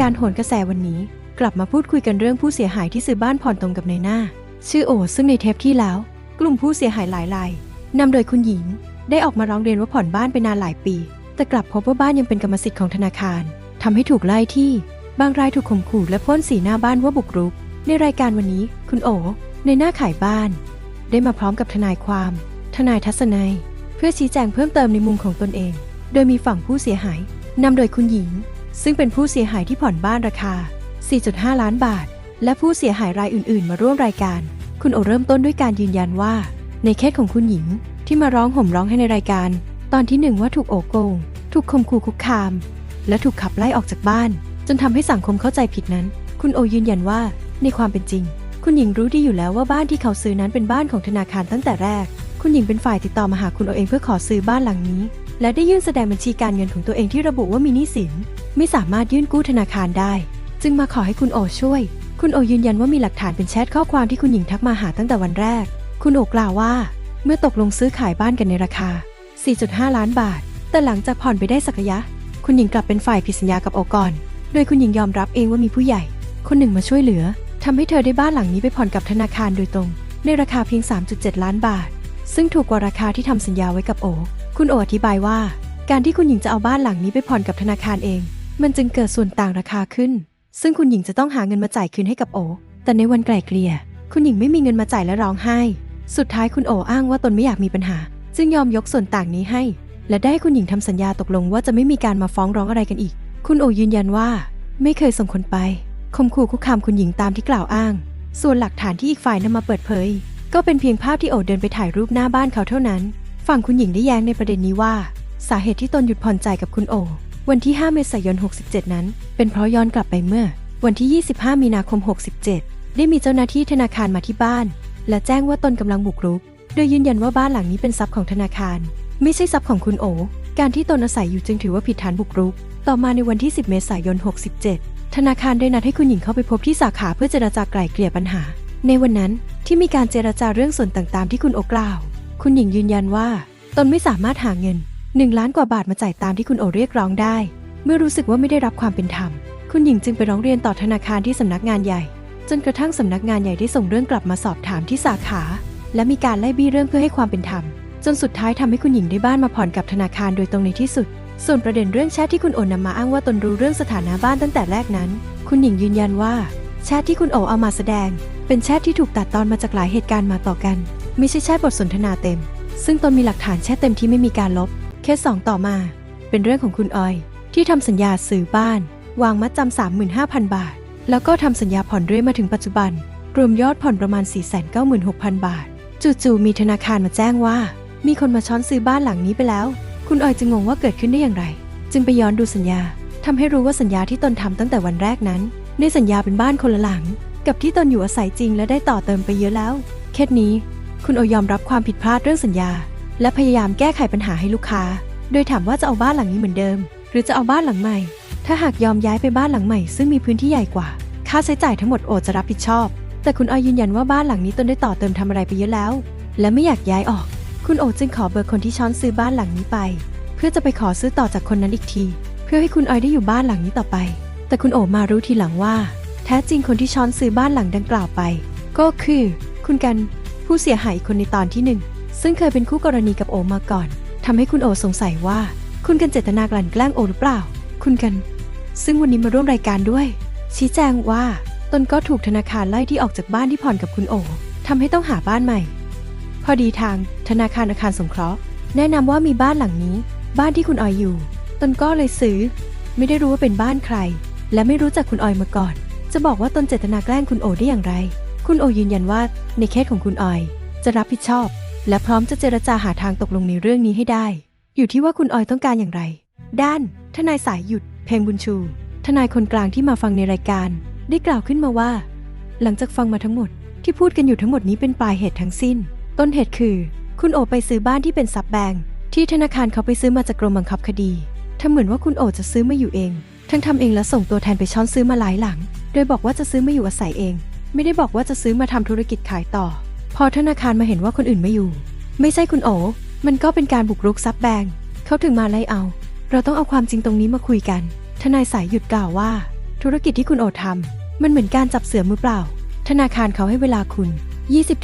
การโหนกระแสวันนี้ กลับมาพูดคุยกันเรื่องผู้เสียหายที่ซื้อบ้านผ่อนตรงกับในหน้า ชื่อโอซึ่งในเทปที่แล้ว กลุ่มผู้เสียหายหลายรายนำโดยคุณหญิง ได้ออกมาร้องเรียนว่าผ่อนบ้านไปนานหลายปี แต่กลับพบว่าบ้านยังเป็นกรรมสิทธิ์ของธนาคารทำให้ถูกไล่ที่ บางรายถูกข่มขู่และพ่นสีหน้าบ้านว่าบุกรุก ในรายการวันนี้ คุณโอในหน้าขายบ้าน ได้มาพร้อมกับทนายความ ทนายทัศนัย เพื่อชี้แจงเพิ่มเติมในมุมของตนเอง โดยมีฝั่งผู้เสียหายนำโดยคุณหญิง ซึ่งเป็นผู้เสียหายที่ผ่อนบ้านราคา 4.5 ล้านบาท และผู้เสียหายรายอื่น ๆ มาร่วมรายการ คุณโอเริ่มต้นด้วยการยืนยันว่า ในเคสของคุณหญิงที่มาร้องห่มร้องให้ในรายการ ตอนที่หนึ่งว่าถูกโอโกง ถูกข่มขู่คุกคาม และถูกขับไล่ออกจากบ้าน จนทำให้สังคมเข้าใจผิดนั้น คุณโอยืนยันว่า ในความเป็นจริง คุณหญิงรู้ดีอยู่แล้วว่าบ้านที่เขาซื้อนั้นเป็นบ้านของธนาคารตั้งแต่แรก คุณหญิงเป็นฝ่ายติดต่อมาหาคุณโอเองเพื่อขอซื้อบ้านหลังนี้ และได้ยื่นแสดงบัญชีการเงินของตัวเองที่ระบุว่ามีหนี้สิน ไม่สามารถยื่นกู้ธนาคารได้ จึงมาขอให้คุณโอช่วย คุณโอยืนยันว่ามีหลักฐานเป็นแชทข้อความที่คุณหญิงทักมาหาตั้งแต่วันแรก คุณโอกล่าวว่า เมื่อตกลงซื้อขายบ้านกันในราคา 4.5 ล้านบาท แต่หลังจากผ่อนไปได้สักระยะ คุณหญิงกลับเป็นฝ่ายผิดสัญญากับโอก่อน โดยคุณหญิงยอมรับเองว่ามีผู้ใหญ่ คนหนึ่งมาช่วยเหลือทำให้เธอได้บ้านหลังนี้ไปผ่อนกับธนาคารโดยตรง ในราคาเพียง 3.7 ล้านบาท ซึ่งถูกกว่าราคาที่ทำสัญญาไว้กับโอ คุณโออธิบายว่าการที่คุณหญิงจะเอาบ้านหลังนี้ไปผ่อนกับธนาคารเอง มันจึงเกิดส่วนต่างราคาขึ้น ซึ่งคุณหญิงจะต้องหาเงินมาจ่ายคืนให้กับโอ แต่ในวันไกล่เกลี่ย คุณหญิงไม่มีเงินมาจ่ายและร้องไห้ สุดท้ายคุณโออ้างว่าตนไม่อยากมีปัญหา จึงยอมยกส่วนต่างนี้ให้ และได้คุณหญิงทำสัญญาตกลงว่าจะไม่มีการมาฟ้องร้องอะไรกันอีก คุณโอยืนยันว่า ไม่เคยส่งคนไปข่มขู่คุกคามคุณหญิงตามที่กล่าวอ้าง ส่วนหลักฐานที่อีกฝ่ายนำมาเปิดเผย ก็เป็นเพียงภาพที่โอเดินไปถ่ายรูปหน้าบ้านเขาเท่านั้น ฝั่งคุณหญิงได้แย้งในประเด็นนี้ว่า สาเหตุที่ตนหยุดผ่อนจ่ายกับคุณโอ วันที่ 5 เมษายน 67 นั้น เป็นเพราะย้อนกลับไปเมื่อ วันที่ 25 มีนาคม 67 ได้มีเจ้าหน้าที่ธนาคารมาที่บ้าน และแจ้งว่าตนกำลังบุกรุก โดยยืนยันว่าบ้านหลังนี้เป็นทรัพย์ของธนาคาร ไม่ใช่ทรัพย์ของคุณโอ การที่ตนอาศัยอยู่จึงถือว่าผิดฐานบุกรุก ต่อมาในวันที่ 10 เมษายน 67 ธนาคารได้นัดให้คุณหญิงเข้าไปพบที่สาขาเพื่อเจรจาไกล่เกลี่ยปัญหา ในวันนั้นที่มีการเจรจาเรื่องส่วนต่างๆ ที่คุณโอกล่าว คุณหญิงยืนยันว่า ตนไม่สามารถหาเงิน 1 ล้านกว่าบาทมาจ่ายตามที่คุณโอเรียกร้องได้ เมื่อรู้สึกว่าไม่ได้รับความเป็นธรรม คุณหญิงจึงไปร้องเรียนต่อธนาคารที่สำนักงานใหญ่ จนกระทั่งสำนักงานใหญ่ได้ส่งเรื่องกลับมาสอบถามที่สาขา และมีการไล่บี้เรื่องเพื่อให้ความเป็นธรรม จนสุดท้ายทำให้คุณหญิงได้บ้านมาผ่อนกับธนาคารโดยตรงในที่สุด ส่วนประเด็นเรื่องแชทที่คุณโอนำมาอ้างว่าตนรู้เรื่องสถานะบ้านตั้งแต่แรกนั้น คุณหญิงยืนยันว่าแชทที่คุณโอเอามาแสดง เป็นแชทที่ถูกตัดตอนมาจากหลายเหตุการณ์มาต่อกัน ไม่ใช่แชทบทสนทนาเต็ม ซึ่งตนมีหลักฐานแชทเต็มที่ไม่มีการลบ เคสสองต่อมา เป็นเรื่องของคุณออย ที่ทำสัญญาซื้อบ้าน วางมัดจำ35,000 บาท แล้วก็ทำสัญญาผ่อนเรื่อยมาถึงปัจจุบัน รวมยอดผ่อนประมาณ 496,000 บาท จู่ๆมีธนาคารมาแจ้งว่า มีคนมาช้อนซื้อบ้านหลังนี้ไปแล้ว คุณออยจึงงงว่าเกิดขึ้นได้อย่างไร จึงไปย้อนดูสัญญาทำให้รู้ว่าสัญญาที่ตนทำตั้งแต่วันแรกนั้น ในสัญญาเป็นบ้านคนละหลัง กับที่ตนอยู่อาศัยจริงและได้ต่อเติมไปเยอะแล้ว เคสนี้ คุณโอยอมรับความผิดพลาดเรื่องสัญญา และพยายามแก้ไขปัญหาให้ลูกค้า โดยถามว่าจะเอาบ้านหลังนี้เหมือนเดิม หรือจะเอาบ้านหลังใหม่ ถ้าหากยอมย้ายไปบ้านหลังใหม่ ซึ่งมีพื้นที่ใหญ่กว่า ค่าใช้จ่ายทั้งหมดโอจะรับผิดชอบ แต่คุณออยยืนยันว่าบ้านหลังนี้ตนได้ต่อเติมทำอะไรไปเยอะแล้ว และไม่อยากย้ายออก คุณโอจึงขอเบอร์คนที่ช้อนซื้อบ้านหลังนี้ไป เพื่อจะไปขอซื้อต่อจากคนนั้นอีกที เพื่อให้คุณออยได้อยู่บ้านหลังนี้ต่อไป แต่คุณโอมารู้ทีหลังว่า แท้จริงคนที่ช้อนซื้อบ้านหลังดังกล่าวไป ก็คือ คุณกันผู้เสียหายคนในตอนที่หนึ่ง ซึ่งเคยเป็นคู่กรณีกับโอมาก่อนทำให้คุณโอสงสัยว่า คุณกันเจตนากลั่นแกล้งโอหรือเปล่า คุณกัน ซึ่งวันนี้มาร่วมรายการด้วย ชี้แจงว่า ตนก็ถูกธนาคารไล่ที่ออกจากบ้านที่ผ่อนกับคุณโอทำให้ต้องหาบ้านใหม่ พอดีทาง ธนาคารอาคารสงเคราะห์ แนะนำว่ามีบ้านหลังนี้ บ้านที่คุณออยอยู่ ตนก็เลยซื้อ ไม่ได้รู้ว่าเป็นบ้านใคร และไม่รู้จักคุณออยมาก่อน จะบอกว่าตนเจตนาแกล้งคุณโอได้อย่างไร คุณโอยืนยันว่าในเคสของคุณออย จะรับผิดชอบ และพร้อมจะเจรจาหาทางตกลงในเรื่องนี้ให้ได้ อยู่ที่ว่าคุณออยต้องการอย่างไร ด้าน ทนายสายหยุด เพลงบุญชู ทนายคนกลางที่มาฟังในรายการ ได้กล่าวขึ้นมาว่า หลังจากฟังมาทั้งหมด ที่พูดกันอยู่ทั้งหมดนี้เป็นปลายเหตุทั้งสิ้น ต้นเหตุคือ คุณโอไปซื้อบ้านที่เป็นซับแบงที่ธนาคารเขาไปซื้อมาจากกรมบังคับคดีทำเหมือนว่าคุณโอจะซื้อมาอยู่เอง ทั้งทำเองและส่งตัวแทนไปช้อนซื้อมาหลายหลัง โดยบอกว่าจะซื้อมาอยู่อาศัยเอง ไม่ได้บอกว่าจะซื้อมาทำธุรกิจขายต่อ พอธนาคารมาเห็นว่าคนอื่นไม่อยู่ ไม่ใช่คุณโอ มันก็เป็นการบุกรุกซับแบงค์เขาถึงมาไล่เอา เราต้องเอาความจริงตรงนี้มาคุยกัน ทนายสายหยุดกล่าวว่า ธุรกิจที่คุณโอทำมันเหมือนการจับเสือมือเปล่า ธนาคารเขาให้เวลาคุณ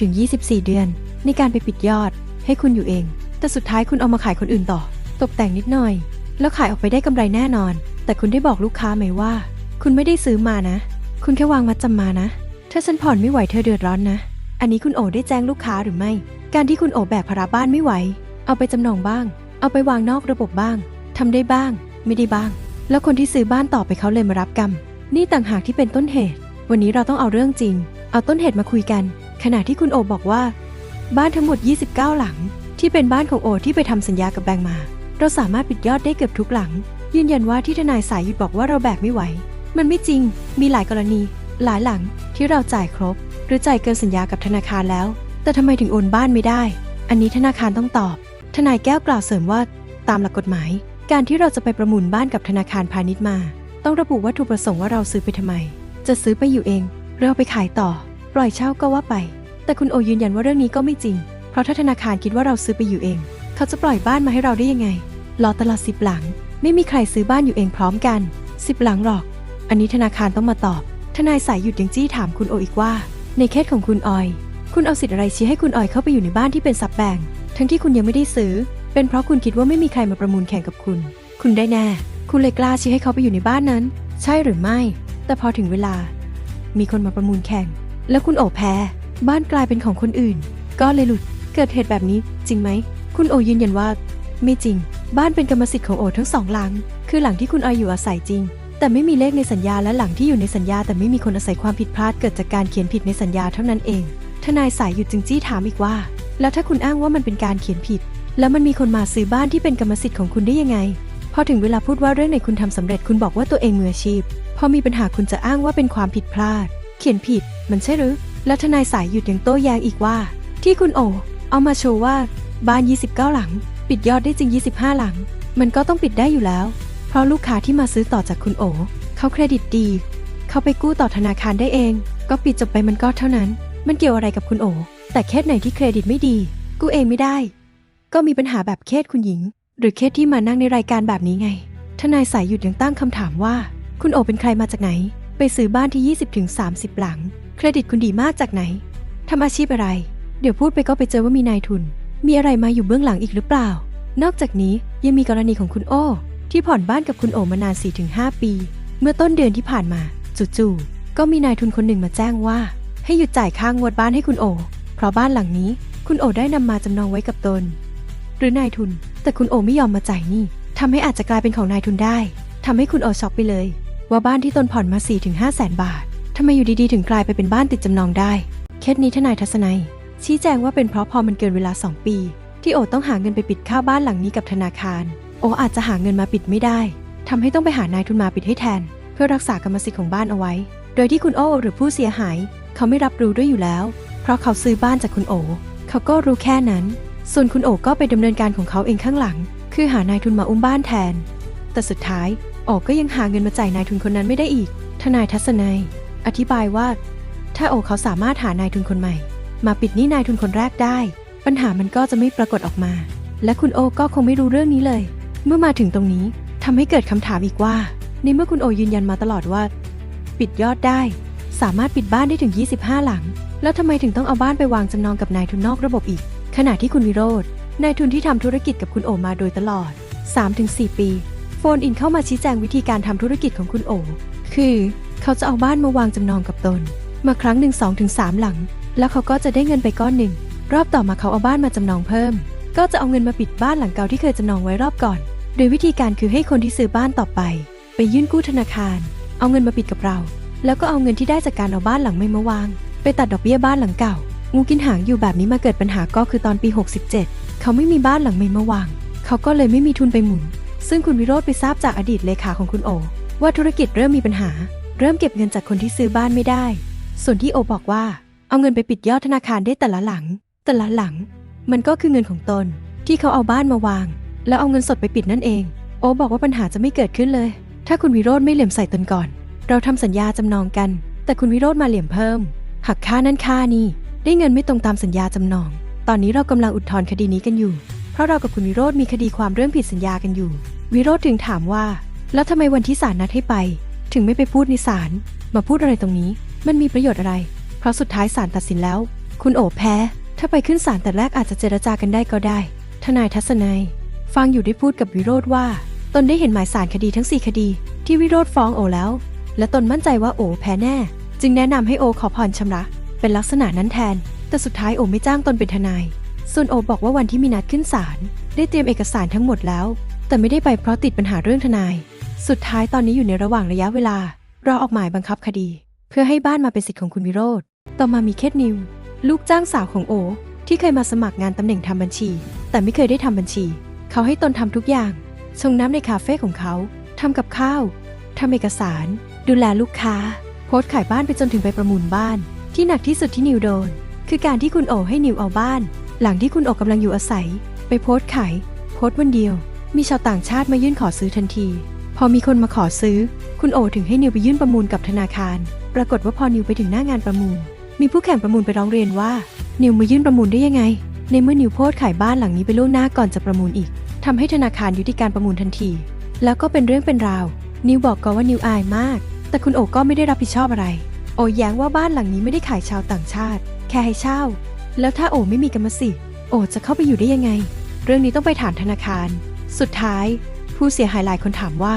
20-24 เดือน ในการไปปิดยอด ให้คุณอยู่เอง แต่สุดท้ายคุณเอามาขายคนอื่นต่อ ตกแต่งนิดหน่อย แล้วขายออกไปได้กำไรแน่นอน แต่คุณได้บอกลูกค้าไหมว่า คุณไม่ได้ซื้อมานะ คุณแค่วางมัดจำมานะ ถ้าฉันผ่อนไม่ไหวเธอเดือดร้อนนะ อันนี้คุณโอได้แจ้งลูกค้าหรือไม่ การที่คุณโอแบกภาระบ้านไม่ไหว เอาไปจำนองบ้าง เอาไปวางนอกระบบบ้างทำได้บ้าง ไม่ได้บ้าง แล้วคนที่ซื้อบ้านต่อไปเขาเลยมารับกรรม นี่ต่างหากที่เป็นต้นเหตุ วันนี้เราต้องเอาเรื่องจริง เอาต้นเหตุมาคุยกัน ขณะที่คุณโอบอกว่า บ้านทั้งหมด 29 หลัง ที่เป็นบ้านของโอที่ไปทำสัญญากับแบงก์มา เราสามารถปิดยอดได้เกือบทุกหลัง ยืนยันว่าที่ทนายสายหยุดบอกว่าเราแบกไม่ไหว มันไม่จริง มีหลายกรณี หลายหลังที่เราจ่ายครบ หรือจ่ายเกินสัญญากับธนาคารแล้ว แต่ทำไมถึงโอนบ้านไม่ได้ อันนี้ธนาคารต้องตอบ ทนายแก้วกล่าวเสริมว่า ตามหลักกฎหมาย การที่เราจะไปประมูลบ้านกับธนาคารพาณิชย์มา ต้องระบุวัตถุประสงค์ว่าเราซื้อไปทำไม จะซื้อไปอยู่เองหรือเอาไปขายต่อ ปล่อยเช่าก็ว่าไป แต่คุณโอยืนยันว่าเรื่องนี้ก็ไม่จริง เพราะถ้าธนาคารคิดว่าเราซื้อไปอยู่เอง เขาจะปล่อยบ้านมาให้เราได้ยังไงรอตลาดสิบหลัง ไม่มีใครซื้อบ้านอยู่เองพร้อมกันสิบหลังหรอก อันนี้ธนาคารต้องมาตอบ นายสายหยุดยังจี้ถามคุณโออีกว่า ในเคสของคุณออย คุณเอาสิทธิ์อะไรชี้ให้คุณออยเข้าไปอยู่ในบ้านที่เป็นสับแบ่ง ทั้งที่คุณยังไม่ได้ซื้อ เป็นเพราะคุณคิดว่าไม่มีใครมาประมูลแข่งกับคุณ คุณได้แน่ คุณเลยกล้าชี้ให้เขาไปอยู่ในบ้านนั้น ใช่หรือไม่ แต่พอถึงเวลา มีคนมาประมูลแข่ง แล้วคุณโอแพ้ บ้านกลายเป็นของคนอื่น ก็เลยหลุด เกิดเหตุแบบนี้จริงไหม คุณโอยืนยันว่า ไม่จริง บ้านเป็นกรรมสิทธิ์ของโอทั้งสองหลัง คือหลังที่คุณออยอยู่อาศัยจริง แต่ไม่มีเลขในสัญญาและหลังที่อยู่ในสัญญา แต่ไม่มีคนอาศัยความผิดพลาดเกิดจากการเขียนผิดในสัญญาเท่านั้นเอง ทนายสายหยุดจึงจี้ถามอีกว่า แล้วถ้าคุณอ้างว่ามันเป็นการเขียนผิด แล้วมันมีคนมาซื้อบ้านที่เป็นกรรมสิทธิ์ของคุณได้ยังไง พอถึงเวลาพูดว่าเรื่องไหนคุณทำสำเร็จคุณบอกว่าตัวเองมืออาชีพ พอมีปัญหาคุณจะอ้างว่าเป็นความผิดพลาด เขียนผิด มันใช่หรือ แล้วทนายสายหยุดยังโต้แย้งอีกว่า ที่คุณโอเอามาโชว์ว่า บ้าน 29 หลัง ปิดยอดได้จริง 25 หลัง มันก็ต้องปิดได้อยู่แล้ว เพราะลูกค้าที่มาซื้อต่อจากคุณโอเขาเครดิตดี เขาไปกู้ต่อธนาคารได้เอง ก็ปิดจบไปมันก็เท่านั้น มันเกี่ยวอะไรกับคุณโอ แต่เคสไหนที่เครดิตไม่ดี กู้เองไม่ได้ ก็มีปัญหาแบบเคสคุณหญิง หรือเคสที่มานั่งในรายการแบบนี้ไง ทนายสายหยุดยังตั้งคำถามว่า คุณโอเป็นใครมาจากไหน ไปซื้อบ้านที่ 20-30 หลัง เครดิตคุณดีมากจากไหนทำอาชีพอะไร เดี๋ยวพูดไปก็ไปเจอว่ามีนายทุน มีอะไรมาอยู่เบื้องหลังอีกหรือเปล่า นอกจากนี้ยังมีกรณีของคุณโอ ที่ผ่อนบ้านกับคุณโอมานาน 4-5 ปี เมื่อต้นเดือนที่ผ่านมา จู่ๆ ก็มีนายทุนคนหนึ่งมาแจ้งว่า ให้หยุดจ่ายค่างวดบ้านให้คุณโอ เพราะบ้านหลังนี้ คุณโอได้นำมาจำนองไว้กับตน หรือนายทุน แต่คุณโอไม่ยอมมาจ่ายหนี่ทำให้อาจจะกลายเป็นของนายทุนได้ทำให้คุณโอช็อกไปเลย ว่าบ้านที่ตนผ่อนมา 4-5แสนบาททำไมอยู่ดีๆ ถึงกลายไปเป็นบ้านติดจำนองได้ เคสนี้ทนายทัศนัย ชี้แจงว่าเป็นเพราะพอมันเกินเวลา 2 ปี ที่โอต้องหาเงินไปปิดค่าบ้านหลังนี้กับธนาคาร โออาจจะหาเงินมาปิดไม่ได้ทำให้ต้องไปหานายทุนมาปิดให้แทน เพื่อรักษากรรมสิทธิ์ของบ้านเอาไว้ โดยที่คุณโอหรือผู้เสียหาย เขาไม่รับรู้ด้วยอยู่แล้ว เพราะเขาซื้อบ้านจากคุณโอ เขาก็รู้แค่นั้น ส่วนคุณโอก็ไปดำเนินการของเขาเองข้างหลัง คือหานายทุนมาอุ้มบ้านแทน แต่สุดท้ายโอก็ยังหาเงินมาจ่ายนายทุนคนนั้นไม่ได้อีก ทนายทัศนัย อธิบายว่า ถ้าโอเขาสามารถหานายทุนคนใหม่ มาปิดหนี้นายทุนคนแรกได้ ปัญหามันก็จะไม่ปรากฏออกมา และคุณโอก็คงไม่รู้เรื่องนี้เลย เมื่อมาถึงตรงนี้ทำให้เกิดคำถามอีกว่า ในเมื่อคุณโอยืนยันมาตลอดว่า ปิดยอดได้ สามารถปิดบ้านได้ถึง 25 หลัง แล้วทำไมถึงต้องเอาบ้านไปวางจำนองกับนายทุนนอกระบบอีก ขณะที่คุณวิโรธนายทุนที่ทำธุรกิจกับคุณโอมาโดยตลอด 3-4 ปี โฟนอินเข้ามาชี้แจงวิธีการทำธุรกิจของคุณโอ คือ เขาจะเอาบ้านมาวางจำนองกับตน มาครั้งหนึ่งสองถึงสามหลัง แล้วเขาก็จะได้เงินไปก้อนหนึ่งรอบต่อมาเขาเอาบ้านมาจำนองเพิ่ม ก็จะเอาเงินมาปิดบ้านหลังเก่าที่เคยจำนองไว้รอบก่อน โดยวิธีการคือให้คนที่ซื้อบ้านต่อไป ไปยื่นกู้ธนาคาร เอาเงินมาปิดกับเรา แล้วก็เอาเงินที่ได้จากการเอาบ้านหลังใหม่มาวาง ไปตัดดอกเบี้ยบ้านหลังเก่า งูกินหางอยู่แบบนี้มาเกิดปัญหาก็คือตอนปี 67 เขาไม่มีบ้านหลังใหม่มาวาง เขาก็เลยไม่มีทุนไปหมุน ซึ่งคุณวิโรธไปทราบจากอดีตเลขาของคุณโอ ว่าธุรกิจเริ่มมีปัญหา เริ่มเก็บเงินจากคนที่ซื้อบ้านไม่ได้ ส่วนที่โอบอกว่า เอาเงินไปปิดยอดธนาคารได้แต่ละหลัง แต่ละหลัง มันก็คือเงินของตนที่เขาเอาบ้านมาวาง แล้วเอาเงินสดไปปิดนั่นเอง โอบอกว่าปัญหาจะไม่เกิดขึ้นเลย ถ้าคุณวิโรธไม่เหลี่ยมใส่ตนก่อน เราทำสัญญาจำนองกัน แต่คุณวิโรธมาเหลี่ยมเพิ่ม หักค่านั่นค่านี่ ได้เงินไม่ตรงตามสัญญาจำนอง ตอนนี้เรากำลังอุทธรณ์คดีนี้กันอยู่ เพราะเรากับคุณวิโรธมีคดีความเรื่องผิดสัญญากันอยู่ วิโรธถึงถามว่า แล้วทำไมวันที่ศาลนัดให้ไป ถึงไม่ไปพูดในศาล มาพูดอะไรตรงนี้ มันมีประโยชน์อะไร เพราะสุดท้ายศาลตัดสินแล้ว คุณโอแพ้ ถ้าไปขึ้นศาลแต่แรกอาจจะเจรจากันได้ก็ได้ ทนายทัศนัย ฟังอยู่ได้พูดกับวิโรธว่า ตนได้เห็นหมายสารคดีทั้ง 4 คดี ที่วิโรธฟ้องโอแล้ว และตนมั่นใจว่าโอแพ้แน่ จึงแนะนำให้โอขอผ่อนชำระ เป็นลักษณะนั้นแทน แต่สุดท้ายโอไม่จ้างตนเป็นทนาย ส่วนโอบอกว่าวันที่มีนัดขึ้นศาลได้เตรียมเอกสารทั้งหมดแล้ว แต่ไม่ได้ไปเพราะติดปัญหาเรื่องทนาย สุดท้ายตอนนี้อยู่ในระหว่างระยะเวลารอออกหมายบังคับคดี เพื่อให้บ้านมาเป็นสิทธิ์ของคุณวิโรธต่อมามีเคทนิว ลูกจ้างสาวของโอ ที่เคยมาสมัครงานตำแหน่งทำบัญชี แต่ไม่เคยได้ทำบัญชี เขาให้ตนทำทุกอย่างชงน้ำในคาเฟ่ของเขาทำกับข้าวทำเอกสาร ดูแลลูกค้า โพสต์ขายบ้านไปจนถึงไปประมูลบ้าน ที่หนักที่สุดที่นิวโดน คือการที่คุณโอให้นิวเอาบ้าน หลังที่คุณโอกำลังอยู่อาศัย ไปโพสต์ขายโพสต์วันเดียว มีชาวต่างชาติมายื่นขอซื้อทันที พอมีคนมาขอซื้อ คุณโอถึงให้นิวไปยื่นประมูลกับธนาคาร ปรากฏว่าพอนิวไปถึงหน้างานประมูล มีผู้แข่งประมูลไปร้องเรียนว่า นิวมายื่นประมูลได้ยังไง ในเมื่อนิวโพสต์ขายบ้านหลังนี้ไปล่วงหน้าก่อนจะประมูลอีก ทำให้ธนาคารยุติการประมูลทันที แล้วก็เป็นเรื่องเป็นราว นิวบอกก็ว่านิวอายมาก แต่คุณโอก็ไม่ได้รับผิดชอบอะไร โอแย้งว่าบ้านหลังนี้ไม่ได้ขายชาวต่างชาติ แค่ให้เช่า แล้วถ้าโอไม่มีกรรมสิทธิ์โอจะเข้าไปอยู่ได้ยังไง เรื่องนี้ต้องไปถามธนาคาร สุดท้าย ผู้เสียหายหลายคนถามว่า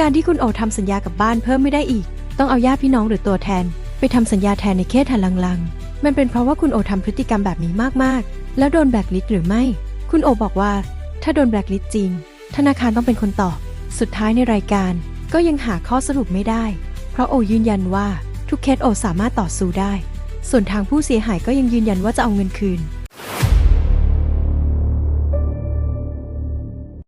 การที่คุณโอทำสัญญากับบ้านเพิ่มไม่ได้อีก ต้องเอาญาติพี่น้องหรือตัวแทน ไปทำสัญญาแทนในเคสทันลังๆ มันเป็นเพราะว่าคุณโอทำพฤติกรรมแบบนี้มากๆ แล้วโดนแบล็คลิสหรือไม่ คุณโอบอกว่า ถ้าโดนแบล็คลิสต์จริง ธนาคารต้องเป็นคนตอบ สุดท้ายในรายการก็ยังหาข้อสรุปไม่ได้ เพราะโอยืนยันว่าทุกเคสโอสามารถต่อสู้ได้ ส่วนทางผู้เสียหายก็ยังยืนยันว่าจะเอาเงินคืน